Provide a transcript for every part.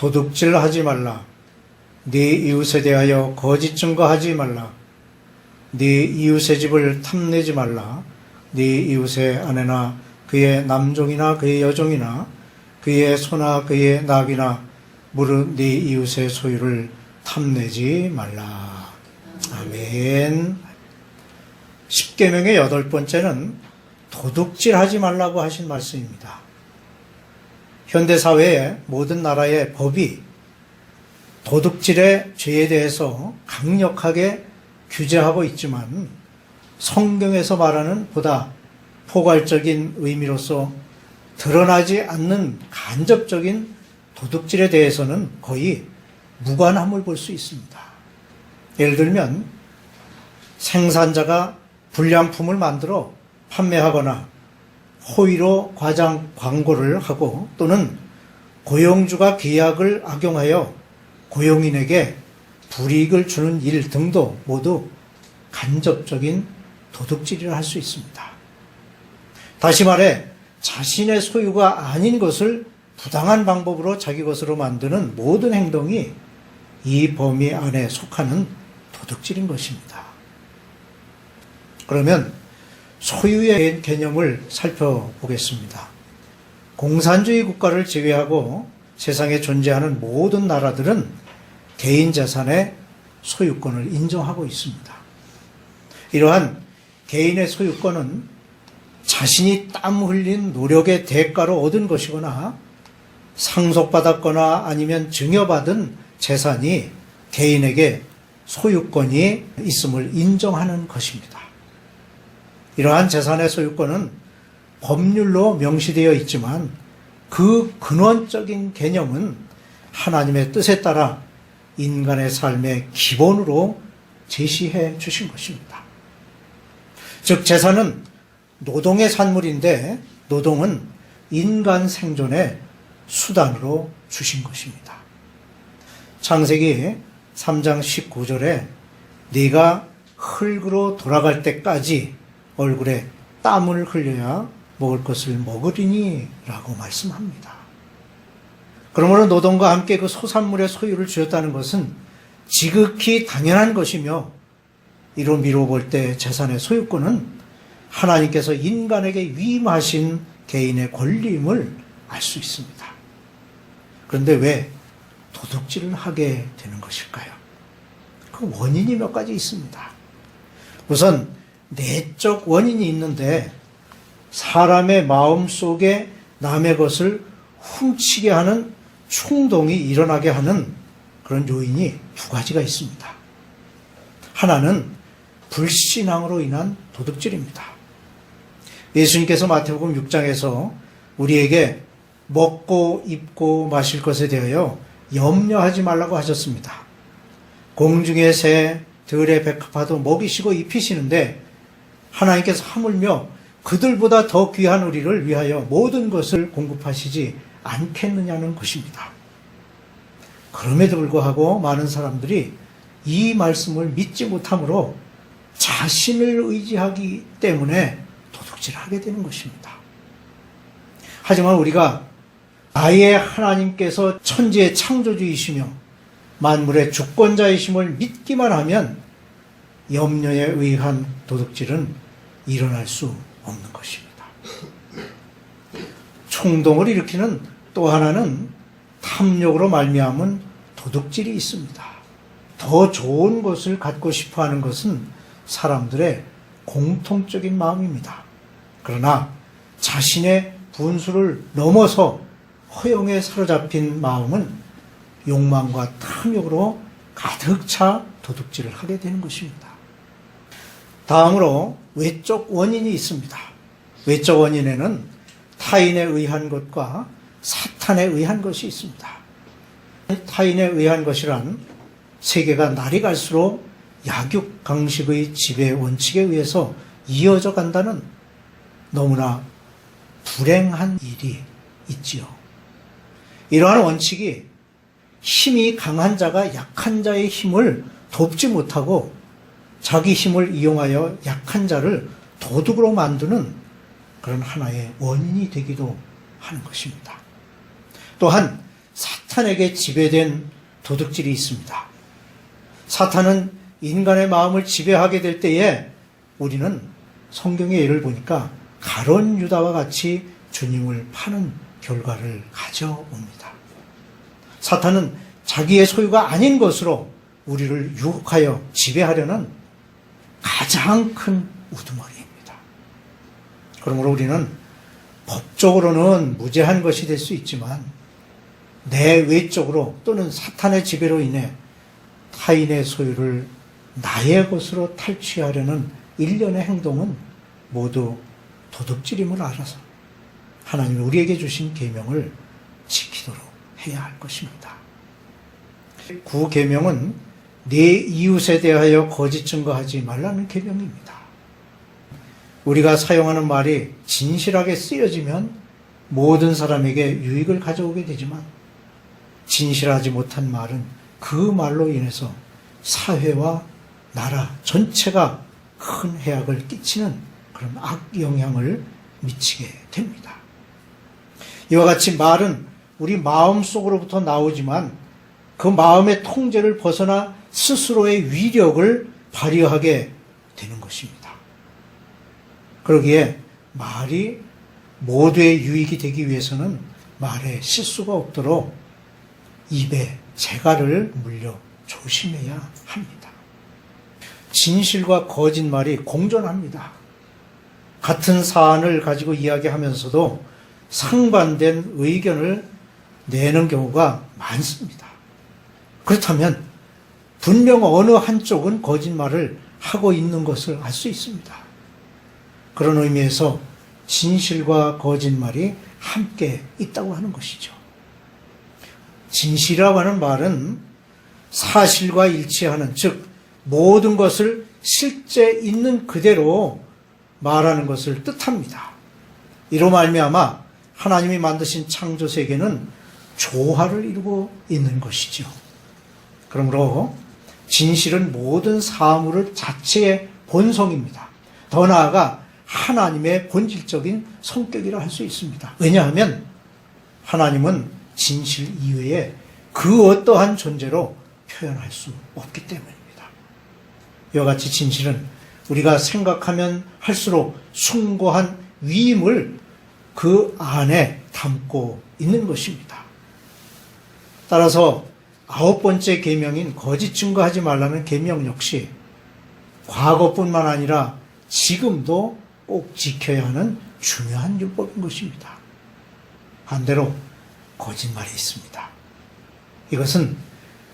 도둑질하지 말라. 네 이웃에 대하여 거짓 증거하지 말라. 네 이웃의 집을 탐내지 말라. 네 이웃의 아내나 그의 남종이나 그의 여종이나 그의 소나 그의 낙이나 무릇 네 이웃의 소유를 탐내지 말라. 아멘. 십계명의 여덟 번째는 도둑질하지 말라고 하신 말씀입니다. 현대 사회의 모든 나라의 법이 도둑질의 죄에 대해서 강력하게 규제하고 있지만 성경에서 말하는 보다 포괄적인 의미로서 드러나지 않는 간접적인 도둑질에 대해서는 거의 무관함을 볼 수 있습니다. 예를 들면 생산자가 불량품을 만들어 판매하거나 호의로 과장 광고를 하고 또는 고용주가 계약을 악용하여 고용인에게 불이익을 주는 일 등도 모두 간접적인 도둑질이라 할 수 있습니다. 다시 말해 자신의 소유가 아닌 것을 부당한 방법으로 자기 것으로 만드는 모든 행동이 이 범위 안에 속하는 도둑질인 것입니다. 그러면 소유의 개념을 살펴보겠습니다. 공산주의 국가를 제외하고 세상에 존재하는 모든 나라들은 개인 재산의 소유권을 인정하고 있습니다. 이러한 개인의 소유권은 자신이 땀 흘린 노력의 대가로 얻은 것이거나 상속받았거나 아니면 증여받은 재산이 개인에게 소유권이 있음을 인정하는 것입니다. 이러한 재산의 소유권은 법률로 명시되어 있지만 그 근원적인 개념은 하나님의 뜻에 따라 인간의 삶의 기본으로 제시해 주신 것입니다. 즉, 재산은 노동의 산물인데 노동은 인간 생존의 수단으로 주신 것입니다. 창세기 3장 19절에 네가 흙으로 돌아갈 때까지 얼굴에 땀을 흘려야 먹을 것을 먹으리니 라고 말씀합니다. 그러므로 노동과 함께 그 소산물의 소유를 주었다는 것은 지극히 당연한 것이며 이로 미뤄볼 때 재산의 소유권은 하나님께서 인간에게 위임하신 개인의 권리임을 알 수 있습니다. 그런데 왜 도둑질을 하게 되는 것일까요? 그 원인이 몇 가지 있습니다. 우선 내적 원인이 있는데 사람의 마음 속에 남의 것을 훔치게 하는 충동이 일어나게 하는 그런 요인이 두 가지가 있습니다. 하나는 불신앙으로 인한 도둑질입니다. 예수님께서 마태복음 6장에서 우리에게 먹고 입고 마실 것에 대하여 염려하지 말라고 하셨습니다. 공중의 새, 들의 백합화도 먹이시고 입히시는데 하나님께서 하물며 그들보다 더 귀한 우리를 위하여 모든 것을 공급하시지 않겠느냐는 것입니다. 그럼에도 불구하고 많은 사람들이 이 말씀을 믿지 못하므로 자신을 의지하기 때문에 도둑질을 하게 되는 것입니다. 하지만 우리가 아예 하나님께서 천지의 창조주이시며 만물의 주권자이심을 믿기만 하면 염려에 의한 도둑질은 일어날 수 없는 것입니다.衝動을 일으키는 또 하나는 탐욕으로 말미암은 도둑질이 있습니다. 더 좋은 것을 갖고 싶어 하는 것은 사람들의 공통적인 마음입니다. 그러나 자신의 분수를 넘어서 허용에 사로잡힌 마음은 욕망과 탐욕으로 가득 차 도둑질을 하게 되는 것입니다. 다음으로 외적 원인이 있습니다. 외적 원인에는 타인에 의한 것과 사탄에 의한 것이 있습니다. 타인에 의한 것이란 세계가 날이 갈수록 약육 강식의 지배 원칙에 의해서 이어져 간다는 너무나 불행한 일이 있지요. 이러한 원칙이 힘이 강한 자가 약한 자의 힘을 돕지 못하고 자기 힘을 이용하여 약한 자를 도둑으로 만드는 그런 하나의 원인이 되기도 하는 것입니다. 또한 사탄에게 지배된 도둑질이 있습니다. 사탄은 인간의 마음을 지배하게 될 때에 우리는 성경의 예를 보니까 가론 유다와 같이 주님을 파는 결과를 가져옵니다. 사탄은 자기의 소유가 아닌 것으로 우리를 유혹하여 지배하려는 가장 큰 우두머리입니다. 그러므로 우리는 법적으로는 무죄한 것이 될 수 있지만 내 외적으로 또는 사탄의 지배로 인해 타인의 소유를 나의 것으로 탈취하려는 일련의 행동은 모두 도둑질임을 알아서 하나님이 우리에게 주신 계명을 지키도록 해야 할 것입니다. 구 계명은 내 이웃에 대하여 거짓 증거하지 말라는 계명입니다. 우리가 사용하는 말이 진실하게 쓰여지면 모든 사람에게 유익을 가져오게 되지만 진실하지 못한 말은 그 말로 인해서 사회와 나라 전체가 큰 해악을 끼치는 그런 악 영향을 미치게 됩니다. 이와 같이 말은 우리 마음 속으로부터 나오지만 그 마음의 통제를 벗어나 스스로의 위력을 발휘하게 되는 것입니다. 그러기에 말이 모두의 유익이 되기 위해서는 말에 실수가 없도록 입에 재갈을 물려 조심해야 합니다. 진실과 거짓말이 공존합니다. 같은 사안을 가지고 이야기하면서도 상반된 의견을 내는 경우가 많습니다. 그렇다면 분명 어느 한쪽은 거짓말을 하고 있는 것을 알 수 있습니다. 그런 의미에서 진실과 거짓말이 함께 있다고 하는 것이죠. 진실이라고 하는 말은 사실과 일치하는, 즉, 모든 것을 실제 있는 그대로 말하는 것을 뜻합니다. 이로 말미암아 하나님이 만드신 창조 세계는 조화를 이루고 있는 것이죠. 그러므로 진실은 모든 사물의 자체의 본성입니다. 더 나아가 하나님의 본질적인 성격이라 할 수 있습니다. 왜냐하면 하나님은 진실 이외에 그 어떠한 존재로 표현할 수 없기 때문입니다. 이와 같이 진실은 우리가 생각하면 할수록 숭고한 위임을 그 안에 담고 있는 것입니다. 따라서 아홉 번째 계명인 거짓 증거하지 말라는 계명 역시 과거뿐만 아니라 지금도 꼭 지켜야 하는 중요한 율법인 것입니다. 반대로 거짓말이 있습니다. 이것은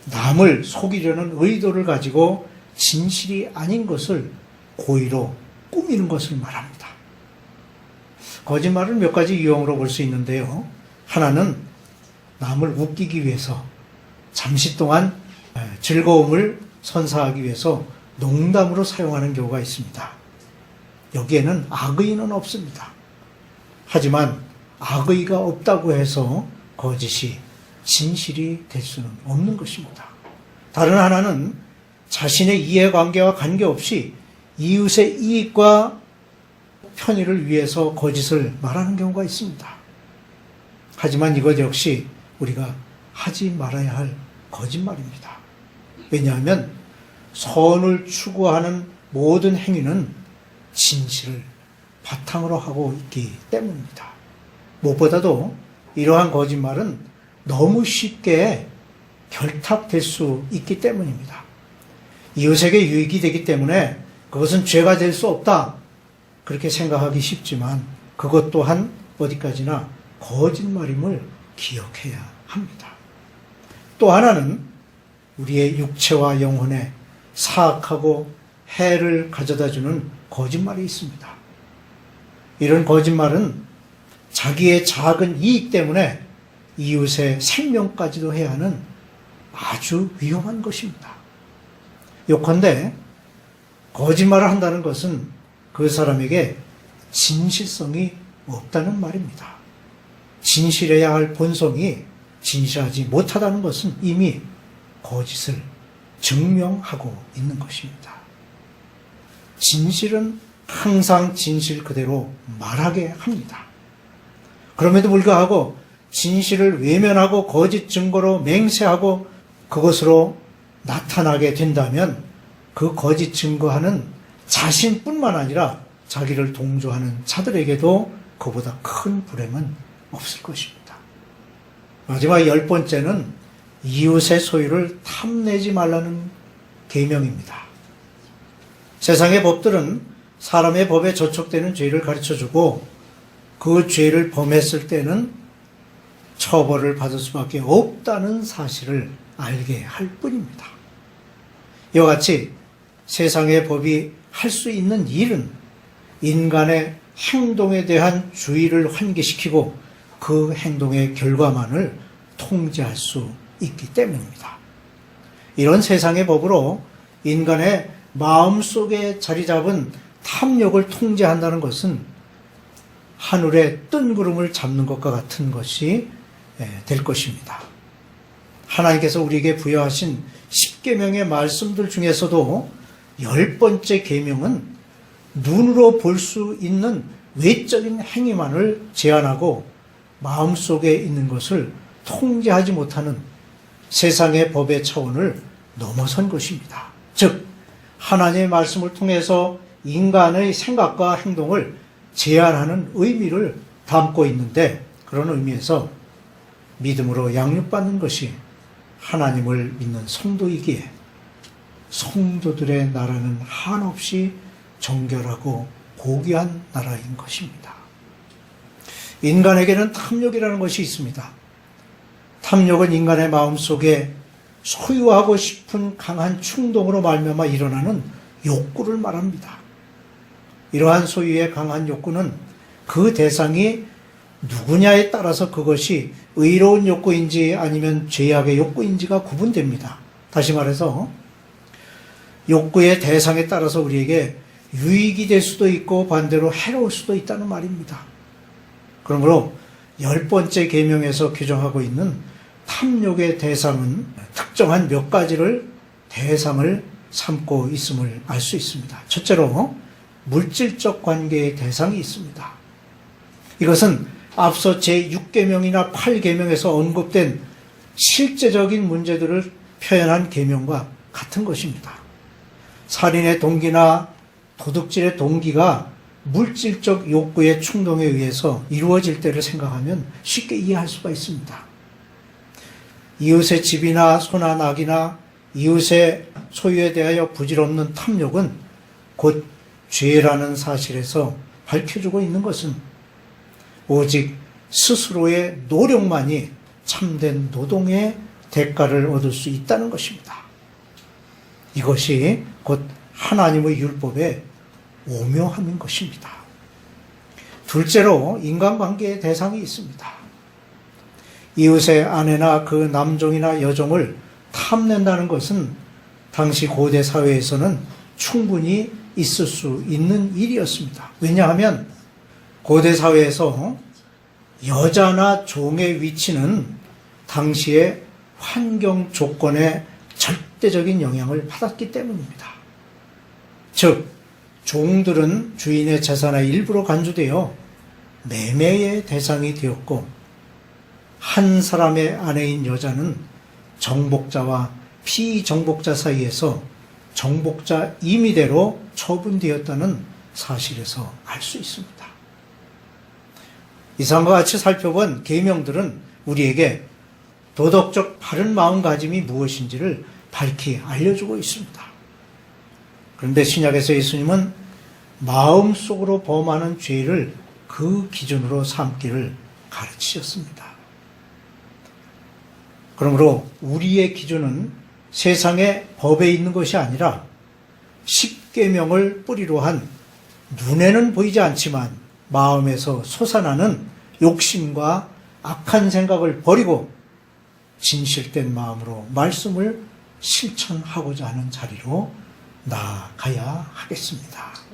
남을 속이려는 의도를 가지고 진실이 아닌 것을 고의로 꾸미는 것을 말합니다. 거짓말은 몇 가지 유형으로 볼 수 있는데요. 하나는 남을 웃기기 위해서 잠시 동안 즐거움을 선사하기 위해서 농담으로 사용하는 경우가 있습니다. 여기에는 악의는 없습니다. 하지만 악의가 없다고 해서 거짓이 진실이 될 수는 없는 것입니다. 다른 하나는 자신의 이해관계와 관계없이 이웃의 이익과 편의를 위해서 거짓을 말하는 경우가 있습니다. 하지만 이것 역시 우리가 하지 말아야 할 거짓말입니다. 왜냐하면 선을 추구하는 모든 행위는 진실을 바탕으로 하고 있기 때문입니다. 무엇보다도 이러한 거짓말은 너무 쉽게 결탁될 수 있기 때문입니다. 이웃에게 유익이 되기 때문에 그것은 죄가 될 수 없다. 그렇게 생각하기 쉽지만 그것 또한 어디까지나 거짓말임을 기억해야 합니다. 또 하나는 우리의 육체와 영혼에 사악하고 해를 가져다 주는 거짓말이 있습니다. 이런 거짓말은 자기의 작은 이익 때문에 이웃의 생명까지도 해야 하는 아주 위험한 것입니다. 요컨대 거짓말을 한다는 것은 그 사람에게 진실성이 없다는 말입니다. 진실해야 할 본성이 진실하지 못하다는 것은 이미 거짓을 증명하고 있는 것입니다. 진실은 항상 진실 그대로 말하게 합니다. 그럼에도 불구하고 진실을 외면하고 거짓 증거로 맹세하고 그것으로 나타나게 된다면 그 거짓 증거하는 자신뿐만 아니라 자기를 동조하는 자들에게도 그보다 큰 불행은 없을 것입니다. 마지막 열 번째는 이웃의 소유를 탐내지 말라는 계명입니다. 세상의 법들은 사람의 법에 저촉되는 죄를 가르쳐 주고 그 죄를 범했을 때는 처벌을 받을 수밖에 없다는 사실을 알게 할 뿐입니다. 이와 같이 세상의 법이 할 수 있는 일은 인간의 행동에 대한 주의를 환기시키고 그 행동의 결과만을 통제할 수 있기 때문입니다. 이런 세상의 법으로 인간의 마음 속에 자리 잡은 탐욕을 통제한다는 것은 하늘의 뜬 구름을 잡는 것과 같은 것이 예, 될 것입니다. 하나님께서 우리에게 부여하신 10계명의 말씀들 중에서도 열 번째 계명은 눈으로 볼 수 있는 외적인 행위만을 제한하고 마음속에 있는 것을 통제하지 못하는 세상의 법의 차원을 넘어선 것입니다. 즉 하나님의 말씀을 통해서 인간의 생각과 행동을 제한하는 의미를 담고 있는데 그런 의미에서 믿음으로 양육받는 것이 하나님을 믿는 성도이기에 성도들의 나라는 한없이 정결하고 고귀한 나라인 것입니다. 인간에게는 탐욕이라는 것이 있습니다. 탐욕은 인간의 마음 속에 소유하고 싶은 강한 충동으로 말미암아 일어나는 욕구를 말합니다. 이러한 소유의 강한 욕구는 그 대상이 누구냐에 따라서 그것이 의로운 욕구인지 아니면 죄악의 욕구인지가 구분됩니다. 다시 말해서 욕구의 대상에 따라서 우리에게 유익이 될 수도 있고 반대로 해로울 수도 있다는 말입니다. 그러므로 열 번째 계명에서 규정하고 있는 탐욕의 대상은 특정한 몇 가지를 대상을 삼고 있음을 알 수 있습니다. 첫째로 물질적 관계의 대상이 있습니다. 이것은 앞서 제6계명이나 8계명에서 언급된 실제적인 문제들을 표현한 계명과 같은 것입니다. 살인의 동기나 도둑질의 동기가 물질적 욕구의 충동에 의해서 이루어질 때를 생각하면 쉽게 이해할 수가 있습니다. 이웃의 집이나 소나 낙이나 이웃의 소유에 대하여 부질없는 탐욕은 곧 죄라는 사실에서 밝혀주고 있는 것은 오직 스스로의 노력만이 참된 노동의 대가를 얻을 수 있다는 것입니다. 이것이 곧 하나님의 율법의 오묘함인 것입니다. 둘째로 인간관계의 대상이 있습니다. 이웃의 아내나 그 남종이나 여종을 탐낸다는 것은 당시 고대 사회에서는 충분히 있을 수 있는 일이었습니다. 왜냐하면 고대 사회에서 여자나 종의 위치는 당시의 환경 조건에 절대적인 영향을 받았기 때문입니다. 즉, 종들은 주인의 재산의 일부로 간주되어 매매의 대상이 되었고, 한 사람의 아내인 여자는 정복자와 피정복자 사이에서 정복자 임의대로 처분되었다는 사실에서 알 수 있습니다. 이상과 같이 살펴본 계명들은 우리에게 도덕적 바른 마음가짐이 무엇인지를 밝히 알려주고 있습니다. 그런데 신약에서 예수님은 마음속으로 범하는 죄를 그 기준으로 삼기를 가르치셨습니다. 그러므로 우리의 기준은 세상의 법에 있는 것이 아니라 십계명을 뿌리로 한 눈에는 보이지 않지만 마음에서 솟아나는 욕심과 악한 생각을 버리고 진실된 마음으로 말씀을 실천하고자 하는 자리로 나아가야 하겠습니다.